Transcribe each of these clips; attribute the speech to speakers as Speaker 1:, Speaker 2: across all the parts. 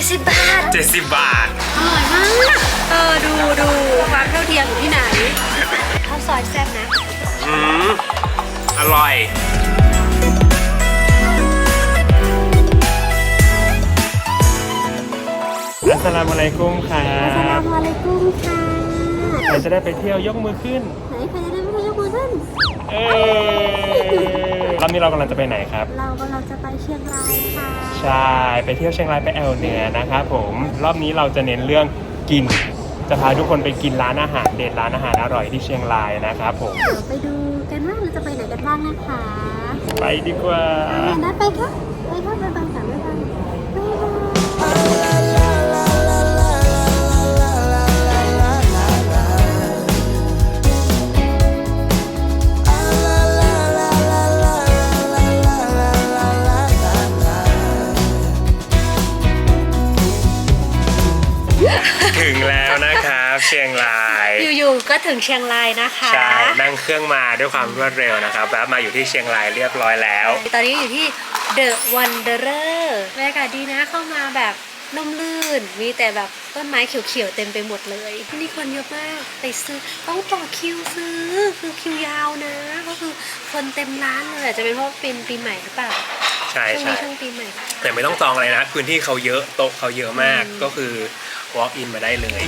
Speaker 1: 70 บาท
Speaker 2: 70 บาท
Speaker 1: อร่อยมาก เออ ดูดูความเท่าเทียมอยู่ที่ไหนข้าวซอยแซ่บนะ
Speaker 2: อืม อร่อยอัสสลามุอะลัยกุมค่ะ
Speaker 1: อัสสลามุอะลัยกุมค่ะ
Speaker 2: ใครจะได้ไปเที่ยวยกมือขึ้น
Speaker 1: ไหนใครจะได้ไปเที่ยวยกมือขึ้น
Speaker 2: เอ้ย รอบนี้เรากำลังจะไปไหนครับ
Speaker 1: เรากำลังจะไปเชียงรายค่ะ
Speaker 2: ใช่ ไปเที่ยวเชียงรายไปแอลเหนือนะครับผม รอบนี้เราจะเน้นเรื่องกิน จะพาทุกคนไปกินร้านอาหารเด็ดร้านอาหารอร่อยที่เชียงรายนะครับผม
Speaker 1: เดี๋ยวไปดูกันว่าเราจะไปไหนกันบ้างนะคะ
Speaker 2: ไปดีกว่า
Speaker 1: อ่านัดไปค่ะ
Speaker 2: ถึงเชียงราย
Speaker 1: นะคะ
Speaker 2: ใช่นั่งเครื่องมาด้วยความรวดเร็วนะครับแวะมาอยู่ที่เชียงรายเรียบร้อยแล้ว
Speaker 1: ตอนนี้อยู่ที่ The Wanderer บรรยากาศดีนะเข้ามาแบบล่มลื่น มีแต่แบบต้นไม้เขียวๆเต็มไปหมดเลย ที่นี่คนเยอะมากไปซื้อต้องต่อคิวซื้อคือคิวยาวนะ ก็คือคนเต็มร้านเลยอาจจะเป็นเพราะเป็นปีใหม่หรือเปล่า
Speaker 2: ใช่
Speaker 1: ช่วง
Speaker 2: ใช่
Speaker 1: นี้ช่วงปีใหม่
Speaker 2: แต่ไม่ต้องจองอะไรนะพื้นที่เขาเยอะโต๊ะเขาเยอะมากก็คือ walk in มาได้เลย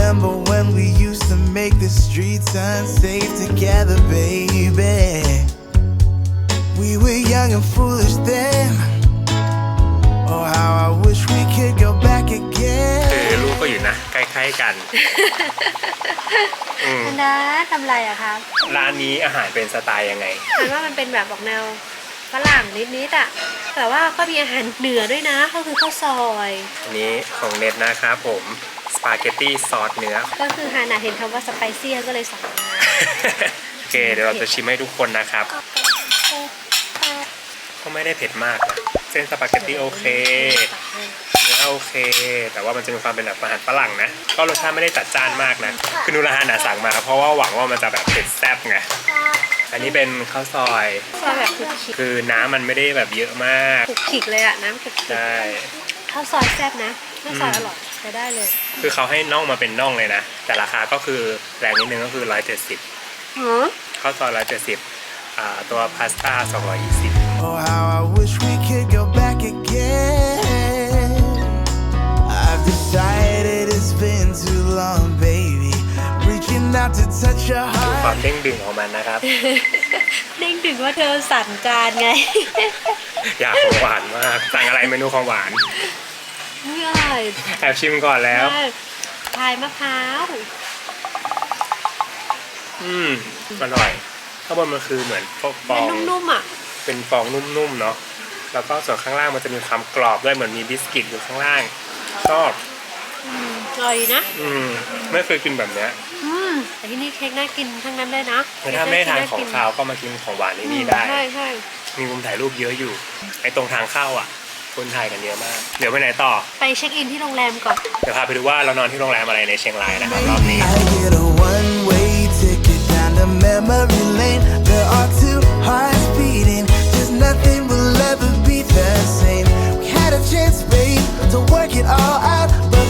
Speaker 3: Remember when we used to make the streets unsafe together, baby? We were young and foolish then. Oh, how I wish we could go back
Speaker 2: คือ
Speaker 3: again.
Speaker 2: รูปก็อยู่นะใกล้ๆกัน อืม
Speaker 1: อันนะทำอะไรอะครับ
Speaker 2: ร้านนี้อาหารเป็นสไตล์ยังไง
Speaker 1: เห็นว่ามันเป็นแบบออกแนวฝรั่งนิดๆอะแต่ว่าก็มีอาหารเหนือด้วยนะ ก็คือข้าวซอย
Speaker 2: อันนี้ของเน็ตนะครับผมสปาเกตตี้ซอสเนื้อ
Speaker 1: ก็คือฮานาเห็นคำว่าสไปซี่ก็เลยสั่งมา
Speaker 2: โอเค เดี๋ยวเราจะชิมให้ทุกคนนะครับ ก็ไม่ได้เผ็ดมากนะเส้นสปาเกตตี้โอเคเนื้อโอเค แต่ว่ามันจะมีความเป็นแบบอาหารฝรั่งนะ ก็รสชาติไม่ได้จัดจ้านมากนะ คือนูรฮานะสั่งมา เพราะว่าหวังว่ามันจะแบบเผ็ดแซ่บไงอันนี้เป็นข้าวซอย
Speaker 1: ซอยแบบคลุกคลิก
Speaker 2: คือน้ำมันไม่ได้แบบเยอะมาก
Speaker 1: คลุกคลิกเลยอะน้ำคลุกคลิก
Speaker 2: ใช่
Speaker 1: ข้าวซอยแซ่บนะข้าวซอยอร่อย ใช้ได้เลย
Speaker 2: คือเขาให้น่องมาเป็นน่องเลยนะ แต่ราคาก็คือแรงนิดนึงก็คือ 170
Speaker 1: หือ
Speaker 2: ข้าวซอย170อ่าตัวพาสต้า 220
Speaker 3: Oh, how I wish we could go back again. I've decided it's been too long, baby. Reaching out to touch your
Speaker 2: ความ
Speaker 3: heart.
Speaker 2: เด้งดึงของมันนะครับ
Speaker 1: เด้งถึงว่าเธอสั่นจานไง
Speaker 2: อยากของหวานมาก สั่งอะไรเมนูของหวาน
Speaker 1: ไม่อร่อย
Speaker 2: แอบชิมก่อนแล้ว
Speaker 1: ได้พายมะพร้าว
Speaker 2: อืมอร่อยข้างบนมันคือเหมือนฟ
Speaker 1: มั
Speaker 2: อนง
Speaker 1: นุ่มๆอะ
Speaker 2: เป็นฟองนุ่มๆเนาะ แล้วก็ส่วนข้างล่างมันจะมีความกรอบด้วยเหมือนมีบิสกิตอยู่ข้างล่างชอบ
Speaker 1: อืมอร่อยนะ
Speaker 2: อืม ไม่เคยกินแบบเนี้ย
Speaker 1: อืมแต่ที่นี่เค้กน่ากินทั้งนั้นเลยนะ
Speaker 2: แต่ถ้าไม่ได้ทานของคาวก็มากินของหวานที่นี่ได้
Speaker 1: ใช่ใช่
Speaker 2: มีมุมถ่ายรูปเยอะอยู่ ไอ้ตรงทางเข้าอะ คนถ่ายกันเยอะมาก เดี๋ยวไปไหนต่อ
Speaker 1: ไปเช็คอินที่โรงแรมก่อน
Speaker 2: เดี๋ยวพาไปดูว่าเรานอนที่โรงแรมอะไรในเชียงรายนะครับรอบนี้
Speaker 3: I get a one-way ticket down to memory lane. There are two hearts beating. Just nothing will ever be the same. We had a chance, babe, to work it all out, but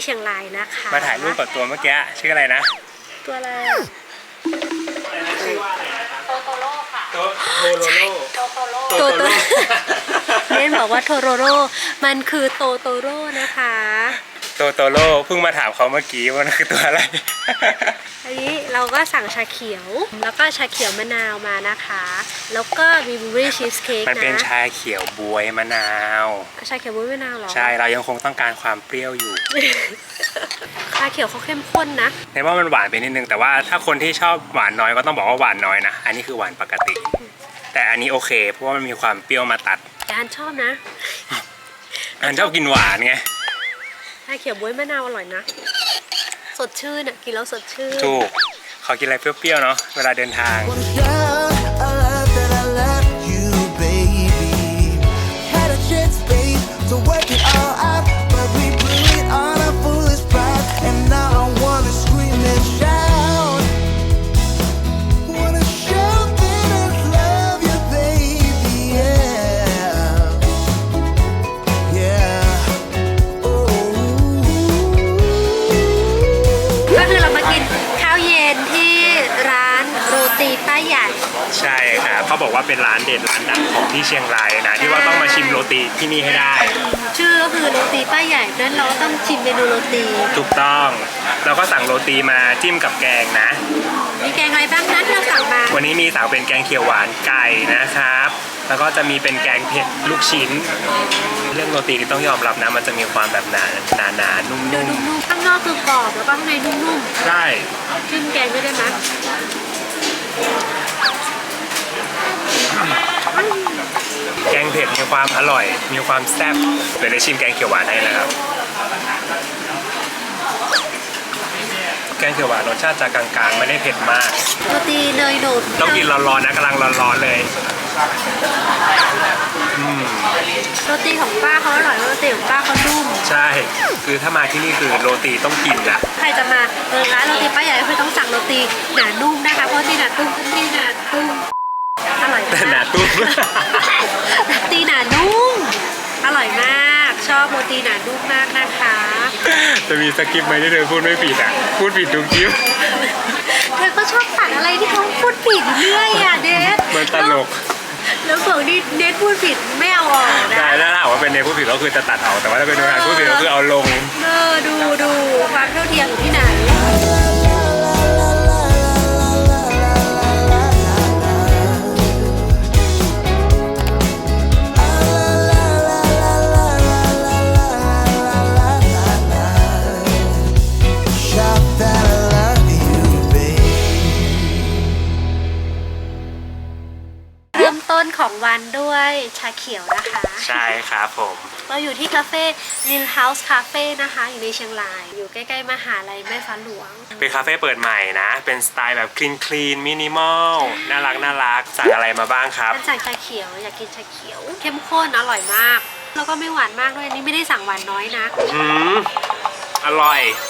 Speaker 1: ที่เชียงรายนะคะ
Speaker 2: มาถ่ายรูปกับตัวเมื่อกี้ชื่ออะไรนะ
Speaker 1: ตัวอะไร
Speaker 2: ชื่อว่าอะไรนะครับ
Speaker 1: โตโตโร่ค่ะ
Speaker 2: โตโทโรโร่
Speaker 1: โตโตโร่
Speaker 2: โต
Speaker 1: โต
Speaker 2: โต
Speaker 1: โต
Speaker 2: โร่
Speaker 1: เล่นบอกว่าโทโรโร่มันคือโตโตโร่นะคะ
Speaker 2: โตโตโร่เพิ่งมาถามเขาเมื่อกี้ว่ามันคือตัวอะไร
Speaker 1: อันนี้เราก็สั่งชาเขียว แล้วก็ชาเขียวมะนาวมานะคะ แล้วก็มีบลูเบอรี่ชีสเค้ก
Speaker 2: มันเป็น
Speaker 1: นะ
Speaker 2: ชาเขียวบวยมะนาว
Speaker 1: ชาเขียวบลูเบอรี่มะนาวเหรอ
Speaker 2: ใช่เรายังคงต้องการความเปรี้ยวอยู่
Speaker 1: ชาเขียวเขาเข้มข้นนะ
Speaker 2: ในว่ามันหวานไปนิดนึงแต่ว่าถ้าคนที่ชอบหวานน้อยก็ต้องบอกว่าหวานน้อยนะ อันนี้คือหวานปกติ แต่อันนี้โอเคเพราะว่ามันมีความเปรี้ยวมาตัด
Speaker 1: จานชอบนะ
Speaker 2: อันชอบกินหวานไง
Speaker 1: ชาเขียวบวยมะนาวอร่อยนะ
Speaker 2: ส
Speaker 1: สดชื่นอะ กินแล้วสดชื่น
Speaker 2: ถูก ขอกินอะไรเปรี้ยวๆเนาะเวลาเดินทาง
Speaker 3: Down, I love that I love you, baby. Had a chance, babe, to work it all out,
Speaker 1: ป้าใหญ่
Speaker 2: ใช่ครับเขาบอกว่าเป็นร้านเด็ดร้านดังของที่เชียงรายนะที่ว่าต้องมาชิมโรตีที่นี่ให้ได้
Speaker 1: ชื่อก็คือโรตีป้าใหญ่นั้นเราต้องชิมเมนูโรตี
Speaker 2: ถูกต้องเราก็สั่งโรตีมาจิ้มกับแกงนะ
Speaker 1: มีแกงอะไรบ้างนั้นเราสั่งมา
Speaker 2: วันนี้มีสั่งเป็นแกงเขียวหวานไก่นะครับ แล้วก็จะมีเป็นแกงเผ็ดลูกชิ้น เรื่องโรตีนี่ต้องยอมรับนะ มันจะมีความแบบหนาหนาหนาๆนุ่
Speaker 1: ดู
Speaker 2: ม
Speaker 1: นุ่มๆข้างนอกคือกรอบแล้วก็ข้างในนุ่ม
Speaker 2: ๆใช่
Speaker 1: ๆจิ้มแกงด้วยได้ไหม
Speaker 2: แกงเผ็ดมีความอร่อย มีความแซ่บเดี๋ยวได้ชิมแกงเขียวหวานให้นะครับ แกงเขียวหวานรสชาติจะกลางๆ ไม่ได้เผ็ดมาก
Speaker 1: โรตีเนยหนุน
Speaker 2: ต้องกินร้อนๆนะกำลังร้อนๆเลย
Speaker 1: โรตีของป้าเขาอร่อยโรตีของป้าเขานุ่ม
Speaker 2: ใช่ คือถ้ามาที่นี่คือโรตีต้องกินอะ
Speaker 1: ใครจะมาเออร้านโรตีป้าใหญ่ก็คือต้องสั่งโรตีหนานุ่มนะคะเพราะที่หนาตุ้มที่หนาตุ้มอร่อย
Speaker 2: แต่
Speaker 1: มาก
Speaker 2: หนาตุ้ม
Speaker 1: โรตีหนานุ่ม อร่อยมาก ชอบโรตีหนานุ่มมากนะคะ
Speaker 2: จะมีสกิปต์ไหมที่เธอพูดไม่ผิดอะ พูดผิดทุกคลิป
Speaker 1: เธอก็ชอบตัดอะไรที่เขาพูดผิดอยู่เรื่อยอะเดท
Speaker 2: มันตลก
Speaker 1: แล้วบอกนี่เดทพูดผิดไม่เอาออกนะ
Speaker 2: ใช่ถ้าถามว่าเป็นเนยพูดผิดก็คือจะตัดเอาแต่ว่าถ้าเป็นโนรานพูดผิดก็คือเอาลง
Speaker 1: เออดูดูความเท่าเทียมอยู่ที่ไหน ชาเขียวนะคะ
Speaker 2: ใช่ครับผม
Speaker 1: เราอยู่ที่คาเฟ่นิลเฮาส์คาเฟ่นะคะ อยู่ในเชียงราย อยู่ใกล้ๆมหาลัยแม่ฟ้าหลวง
Speaker 2: เป็นคาเฟ่เปิดใหม่นะ เป็นสไตล์แบบคลีนคลีนมินิมอลน่ารักน่ารักสั่งอะไรมาบ้างครับ
Speaker 1: อันสั่งชาเขียวอยากกินชาเขียว เข้มข้นอร่อยมาก แล้วก็ไม่หวานมากด้วยอันนี้ไม่ได้สั่งหวานน้อยนะ
Speaker 2: อืมอร่อย
Speaker 1: อืม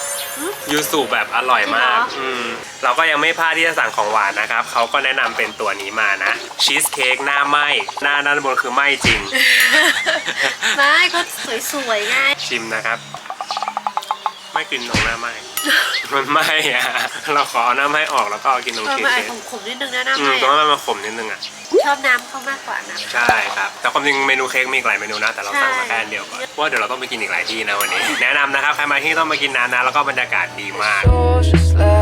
Speaker 2: ยูสุแบบอร่อยมาก
Speaker 1: จริงเหรออื
Speaker 2: อืมเราก็ยังไม่พลาดที่จะสั่งของหวานนะครับเขาก็แนะนำเป็นตัวนี้มานะชีสเค้กหน้าไหมหน้าด้านบนคือไหมจริง
Speaker 1: ไม่ก็สวยๆไง่าย
Speaker 2: ชิมนะครับ ไม่กินตรงหน้าไหม มันไหมอะเราขอเอาหน้าไหมออกแล้วก็เอากินตรง
Speaker 1: เออ
Speaker 2: เค้
Speaker 1: มันอาจ
Speaker 2: ก
Speaker 1: ขมๆนิดนึงนะน้ำ
Speaker 2: อื
Speaker 1: ไม่
Speaker 2: มตรงนั้นมันขมนิดนึงอะ
Speaker 1: ชอบน้ำเขามากกว่านะ
Speaker 2: ใช่ครับ แต่ความจริงเมนูเค้กมีอีกหลายเมนูนะ แต่เราสั่งมา
Speaker 1: ใช่
Speaker 2: แค่อันเดียวก่อนเพราะว่าเดี๋ยวเราต้องไปกินอีกหลายที่นะวันนี้ แนะนำนะครับใครมาที่นี่ต้องมากินนานนะแล้วก็บรรยากาศดีมาก
Speaker 4: Soul's just like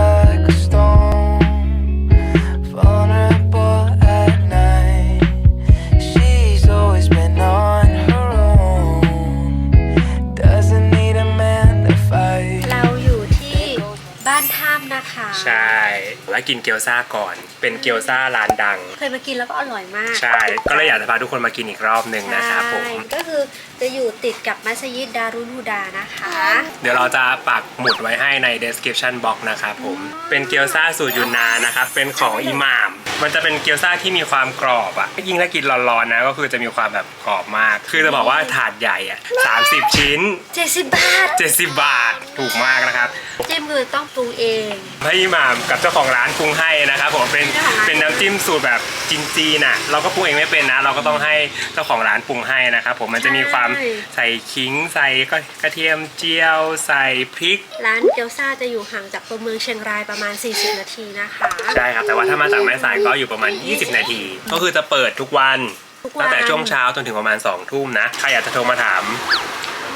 Speaker 2: กินเกี๊ยวซ่าก่อน เป็นเกี๊ยวซ่าร้านดัง
Speaker 1: เคยมากินแล้วก็อร่อยมาก
Speaker 2: ใช่ ก็เลยอยากจะพาทุกคนมากินอีกรอบหนึ่งนะครับผม
Speaker 1: ใช่ก็คือจะอยู่ติดกับมัสยิดดารุนฮูดานะคะ
Speaker 2: เดี๋ยวเราจะปักหมุดไว้ให้ใน description box นะครับผม เป็นเกี๊ยวซ่าสูตรยูนนานนะครับ เป็นของอิหม่าม มันจะเป็นเกี๊ยวซ่าที่มีความกรอบอะยิ่งถ้ากินร้อนๆนะ ก็คือจะมีความแบบกรอบมาก คือจะบอกว่าถาดใหญ่อะ30 ชิ้น
Speaker 1: 70 บาท
Speaker 2: 70 บาทถูกมากนะครับ
Speaker 1: เจมคือต้องปรุงเอง
Speaker 2: พระอิหม่ามกับเจ้าของร้านปรุงให้นะครับผมเป็น
Speaker 1: เจ้าของร้าน
Speaker 2: เป็นน้ำจิ้มสูตรแบบจีนๆน่ะเราก็ปรุงเองไม่เป็นนะ เราก็ต้องให้เจ้าของร้านปรุงให้นะครับผมมันจะมีความใส่ขิงใส่กระเทียมเจียว ใส่พริก
Speaker 1: ร้านเกี๊ยวซ่าจะอยู่ห่างจากตัวเมืองเชียงรายประมาณ 40 นาทีนะคะ
Speaker 2: ใช่ครับ แต่ว่าถ้ามาจากแม่สายก็อยู่ประมาณ 20 นาที ก็คือจะเปิดทุกวัน
Speaker 1: ทุกวัน
Speaker 2: ตั้งแต่ช่วงเช้าจนถึงประมาณ2ทุ่มนะ ใครอยากจะโทรมาถาม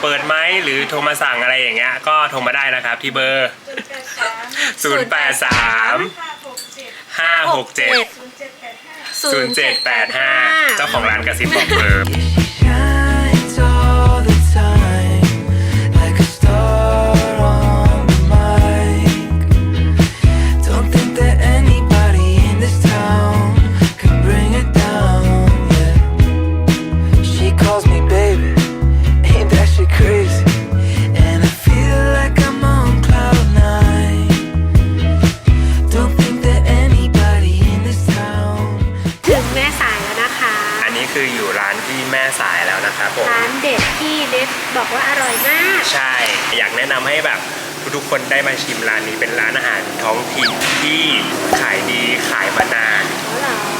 Speaker 2: เปิดไหมหรือโทรมาสั่งอะไรอย่างเงี้ย ก็โทรมาได้นะครับที่เบอร์ 083 567 0785 เจ้าของร้านกระซิบบอกเบอร์
Speaker 4: ถึงแม่สายแล้วนะคะ อันนี้คืออยู่ร้านที่
Speaker 2: แม่สายแล้วนะครัผม
Speaker 1: ร้านเด็ดที่เดฟบอกว่าอร่อยมาก
Speaker 2: ใช่ อยากแนะนำให้แบบทุกๆคนได้มาชิมร้านนี้เป็นร้านอาหารท้องถิ่นที่ขายดีขายมานาน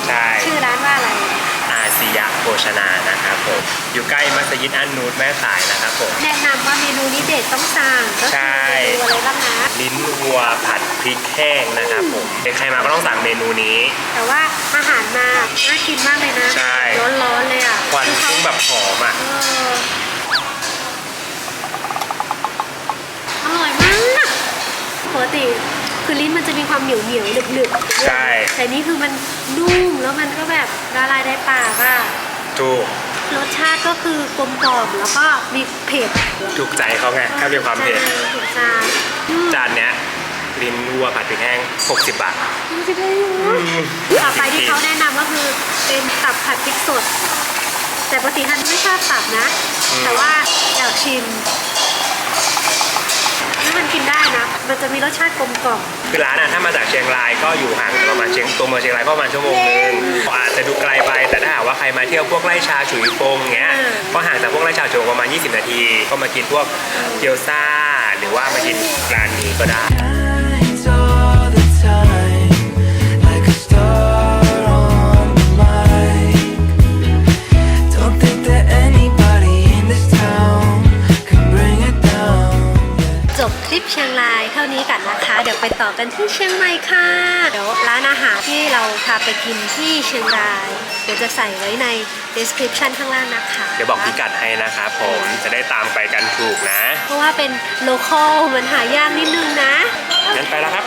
Speaker 2: ใช่ โภชนานะครับผมอยู่ใกล้มัสยิดอันนูดแม่สายนะครับผม
Speaker 1: แนะนำว่าเมนูนี้เด็ดต้องสั่งก็
Speaker 2: ใช่
Speaker 1: คือเมนูอะไรบ้างนะ
Speaker 2: ลิ้นวัวผัดพริกแห้งนะครับผมใครมาก็ต้องสั่งเมนูนี้
Speaker 1: แต่ว่าอาหารมาน่ากินมากเลยนะ
Speaker 2: ใช่
Speaker 1: ร้อนๆเลยอะ
Speaker 2: ควัน
Speaker 1: คือเขา
Speaker 2: ฟุ้งแบบหอมอะ
Speaker 1: เอออร่อยมากปกติคือลิ้นมันจะมีความเหนียวเหนียวๆหนึบหนึบๆ
Speaker 2: ใช่
Speaker 1: แต่นี่คือมันนุ่มแล้วมันก็แบบละลายในปากอะ
Speaker 2: ถูก
Speaker 1: รสชาติก็คือกลมกล่อมแล้วก็มีเผ็ด
Speaker 2: ถูกใจเขาไงถ้ามีความเผ็ด
Speaker 1: ถูกใจอืม
Speaker 2: จานเนี้ยลิ้นวัวผัดพริกแห้ง 60 บาท
Speaker 1: มันจะได้รู้ต่อไปที่เขาแนะนำก็คือเป็นตับผัดพริกสด แต่ปกติท่านไม่ชอบตับนะ
Speaker 2: อืม
Speaker 1: แต่ว่าอยากชิม นี่มันกินได้นะ มันจะมีรสชาติกลมกล่อม
Speaker 2: คือร้านอะถ้ามาจากเชียงรายก็อยู่ห่างจากประมาณเชียงตัวเมืองเชียงรายก็ประมาณชั่วโมงนึงอาจจะดูไกลไปแต่ถ้าหากว่าใครมาเที่ยวพวกไร่ชาฉุยโฟงเงี้ยก็ห่างจากพวกไร่ชาฉุยโฟงประมาณ 20 นาที ก็มากินพวกเกี๊ยวซ่า หรือว่ามากินร้านนี้ก็ได้
Speaker 1: เชียงรายเท่านี้กันนะคะ เดี๋ยวไปต่อกันที่เชียงใหม่ค่ะ เดี๋ยวร้านอาหารที่เราพาไปกินที่เชียงราย เดี๋ยวจะใส่ไว้ใน description ข้างล่างนะคะ
Speaker 2: เดี๋ยวบอกพิกัดให้นะครับผมจะได้ตามไปกันถูกนะ
Speaker 1: เพราะว่าเป็น local มันหายากนิดนึงนะ
Speaker 2: งั้นไปแล้วครับ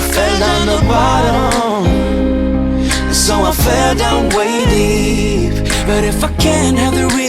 Speaker 3: I fell down the bottom, so I fell down way deep. But if I can't have the real